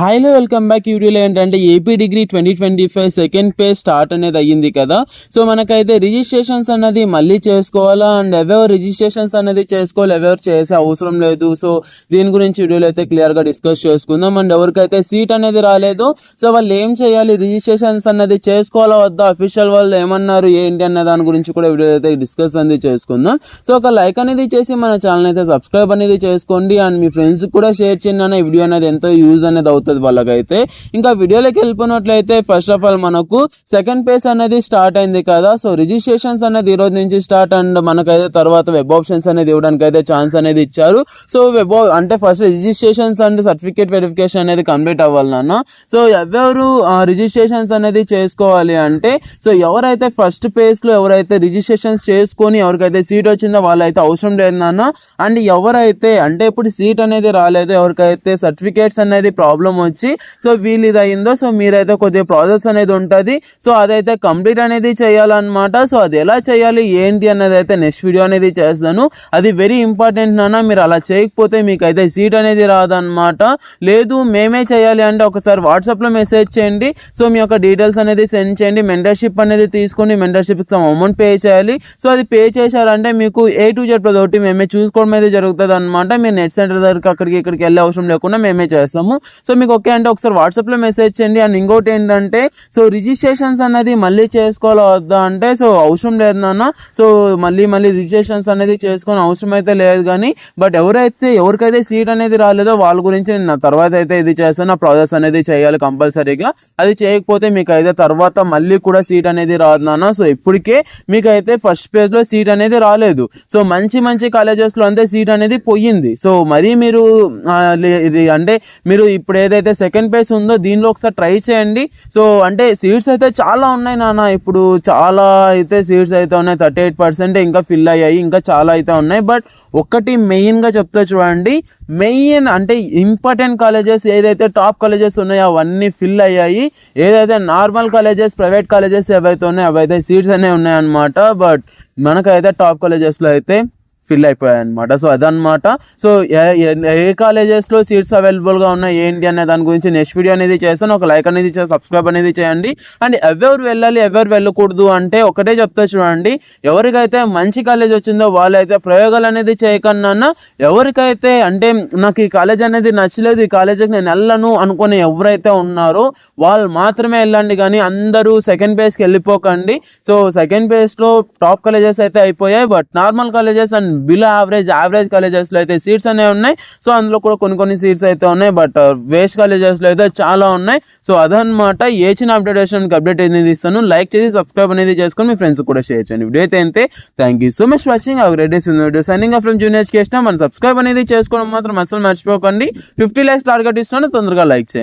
హైలో welcome back ఈ వీడియోలో ఏంటంటే AP degree twenty twenty five second phase start అనేది అయ్యింది కదా. సో మనకైతే రిజిస్ట్రేషన్స్ అనేది మళ్ళీ చేసుకోవాలా? అండ్ ఎవరు రిజిస్ట్రేషన్స్ అనేది చేసుకోవాలి? ఎవరు చేసే అవసరం లేదు. సో దీని గురించి వీడియోలో అయితే క్లియర్గా డిస్కస్ చేసుకుందాం. అండ్ ఎవరికైతే సీట్ అనేది రాలేదు సో వాళ్ళు ఏం చేయాలి? రిజిస్ట్రేషన్స్ అనేది చేసుకోవాలా? వద్దా? అఫీషియల్ వాళ్ళు ఏమన్నారు? ఏంటి అన్న దాని గురించి కూడా వీడియో అయితే డిస్కస్ అనేది చేసుకుందాం. సో ఒక లైక్ అనేది చేసి మన ఛానల్ అయితే సబ్స్క్రైబ్ అనేది చేసుకోండి. అండ్ మీ ఫ్రెండ్స్కి కూడా షేర్ చేయండి అన్న ఈ వీడియో అనేది ఎంతో యూజ్ అనేది అవుతుంది. వాళ్ళకైతే. ఇంకా వీడియోలోకి వెళ్ళిపోయినట్లయితే ఫస్ట్ ఆఫ్ ఆల్ మనకు సెకండ్ పేస్ అనేది స్టార్ట్ అయింది కదా. సో రిజిస్ట్రేషన్స్ అనేది ఈ రోజు నుంచి స్టార్ట్ అండ్ మనకైతే తర్వాత వెబ్ ఆప్షన్స్ అనేది ఇవ్వడానికి అయితే ఛాన్స్ అనేది ఇచ్చారు. సో వెబ్ అంటే first registrations and certificate verification అనేది కంప్లీట్ అవ్వాలి నాన్న. సో ఎవరు రిజిస్ట్రేషన్స్ అనేది చేసుకోవాలి అంటే సో ఎవరైతే ఫస్ట్ పేజ్లో ఎవరైతే రిజిస్ట్రేషన్స్ చేసుకొని ఎవరికైతే సీట్ వచ్చిందో వాళ్ళైతే అవసరం లేదు నాన్న. అండ్ ఎవరైతే అంటే ఇప్పుడు సీట్ అనేది రాలేదు ఎవరికైతే సర్టిఫికేట్స్ అనేది ప్రాబ్లం వచ్చి సో వీళ్ళు ఇది అయిందో సో మీరైతే కొద్దిగా ప్రాసెస్ అనేది ఉంటుంది. సో అదైతే కంప్లీట్ అనేది చేయాలన్నమాట. సో అది ఎలా చేయాలి ఏంటి అన్నది అయితే నెక్స్ట్ వీడియో అనేది చేస్తాను. అది వెరీ ఇంపార్టెంట్ నాన్న మీరు అలా చేయకపోతే మీకు అయితే సీట్ అనేది రాదనమాట లేదు మేమే చేయాలి అంటే ఒకసారి వాట్సాప్లో మెసేజ్ చేయండి. సో మీ యొక్క డీటెయిల్స్ అనేది సెండ్ చేయండి. మెంటర్షిప్ అనేది తీసుకొని మెంటర్షిప్కి సమ్ అమౌంట్ పే చేయాలి. సో అది పే చేశారంటే మీకు ఏ టు జెడ్ ప్రతి ఒకటి మేమే చూసుకోవడం అయితే జరుగుతుంది అనమాట మీరు నెట్ సెంటర్ దగ్గరికి అక్కడికి ఇక్కడికి వెళ్ళే అవసరం లేకుండా మేమే చేస్తాము. సో మీకు ఓకే అంటే ఒకసారి వాట్సాప్లో మెసేజ్ చేయండి. అండ్ ఇంకోటి ఏంటంటే సో రిజిస్ట్రేషన్స్ అనేది మళ్ళీ చేసుకోవాలా వద్దా అంటే సో అవసరం లేదు నాన్న. సో మళ్ళీ మళ్ళీ రిజిస్ట్రేషన్స్ అనేది చేసుకొని అవసరం అయితే లేదు కానీ బట్ ఎవరైతే ఎవరికైతే సీట్ అనేది రాలేదో వాళ్ళ గురించి నేను నా తర్వాత అయితే ఇది చేస్తాను. ప్రాసెస్ అనేది చేయాలి కంపల్సరీగా. అది చేయకపోతే మీకు అయితే తర్వాత మళ్ళీ కూడా సీట్ అనేది రాదు నాన్న. సో ఇప్పటికే మీకైతే ఫస్ట్ పేజ్లో సీట్ అనేది రాలేదు. సో మంచి మంచి కాలేజెస్లో అంతే సీట్ అనేది పోయింది. సో మరీ మీరు ఇది అంటే మీరు ఇప్పుడు ఏదైతే సెకండ్ పేజ్ ఉందో దీనిలో ఒకసారి ట్రై చేయండి. సో అంటే సీట్స్ అయితే చాలా ఉన్నాయి నాన్న. ఇప్పుడు చాలా అయితే సీట్స్ అయితే ఉన్నాయి. థర్టీ ఎయిట్ పర్సెంట్ ఇంకా ఫిల్ అయ్యాయి. ఇంకా చాలా అయితే ఉన్నాయి. బట్ ఒక్కటి మెయిన్గా చెప్తా చూడండి. మెయిన్ అంటే ఇంపార్టెంట్ కాలేజెస్ ఏదైతే టాప్ కాలేజెస్ ఉన్నాయో అవన్నీ ఫిల్ అయ్యాయి. ఏదైతే నార్మల్ కాలేజెస్ ప్రైవేట్ కాలేజెస్ ఏవైతే ఉన్నాయో అవైతే సీట్స్ అనేవి ఉన్నాయన్నమాట. బట్ మనకైతే టాప్ కాలేజెస్లో అయితే ఫిల్ అయిపోయాయి అనమాట సో అదనమాట సో ఏ- ఏ- కాలేజెస్లో సీట్స్ అవైలబుల్గా ఉన్నాయి ఏంటి అనే దాని గురించి నెక్స్ట్ వీడియో అనేది చేస్తాను. ఒక లైక్ అనేది సబ్స్క్రైబ్ అనేది చేయండి. అండ్ ఎవరు వెళ్ళాలి ఎవరు వెళ్ళకూడదు అంటే ఒకటే చెప్తా చూడండి. ఎవరికైతే మంచి కాలేజ్ వచ్చిందో వాళ్ళైతే ప్రయోగాలు అనేది చేయకన్నా ఎవరికైతే అంటే నాకు ఈ కాలేజ్ అనేది నచ్చలేదు ఈ కాలేజీకి నేను వెళ్ళను అనుకుని ఎవరైతే ఉన్నారో వాళ్ళు మాత్రమే వెళ్ళండి. కానీ అందరూ సెకండ్ పేజ్కి వెళ్ళిపోకండి. సో సెకండ్ పేజ్లో టాప్ కాలేజెస్ అయితే అయిపోయాయి but normal colleges and below average average కాలేజెస్లో అయితే సీట్స్ అనేవి ఉన్నాయి. సో అందులో కూడా కొన్ని కొన్ని సీట్స్ అయితే ఉన్నాయి. బట్ వేస్ట్ కాలేజెస్లో అయితే చాలా ఉన్నాయి. సో అదనమాట ఏ చిన్న అప్డేటేషన్కి అప్డేట్ అనేది ఇస్తాను. లైక్ చేసి సబ్స్క్రైబ్ అనేది చేసుకొని మీ ఫ్రెండ్స్ కూడా షేర్ చేయండి. వీడియో అయితే అంతే. Thank you so much watching అవి రెడీస్ వీడియో సైనింగ్ ఫ్రమ్ జూనియర్ చేసిన మన సబ్స్క్రైబ్ అనేది చేసుకోవడం మాత్రం అసలు మర్చిపోకండి. ఫిఫ్టీ లైక్స్ టార్గెట్ ఇస్తున్నాను. తొందరగా లైక్ చేయండి.